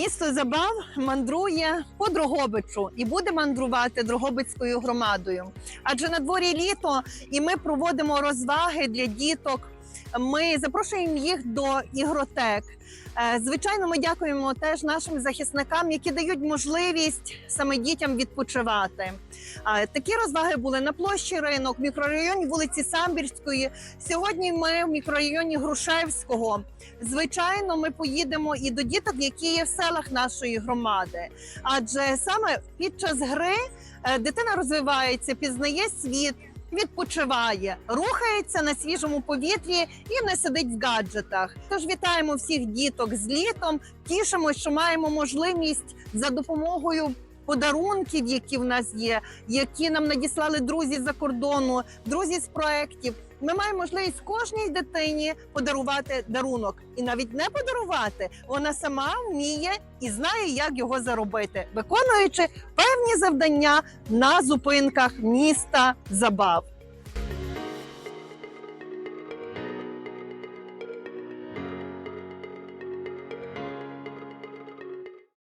Місто Забав мандрує по Дрогобичу і буде мандрувати Дрогобицькою громадою. Адже на дворі літо, і ми проводимо розваги для діток. Ми запрошуємо їх до ігротек. Е, Звичайно, ми дякуємо теж нашим захисникам, які дають можливість саме дітям відпочивати. Такі розваги були на площі ринок, в мікрорайоні вулиці Самбірської. Сьогодні ми в мікрорайоні Грушевського. Звичайно, ми поїдемо і до діток, які є в селах нашої громади. Адже саме під час гри е, дитина розвивається, пізнає світ. Відпочиває, рухається на свіжому повітрі і не сидить в гаджетах. Тож вітаємо всіх діток з літом. Тішимося, що маємо можливість за допомогою подарунків, які в нас є, які нам надіслали друзі за кордону, друзі з проєктів. Ми маємо можливість кожній дитині подарувати дарунок, і навіть не подарувати. Вона сама вміє і знає, як його заробити, виконуючи певні завдання на зупинках міста забав.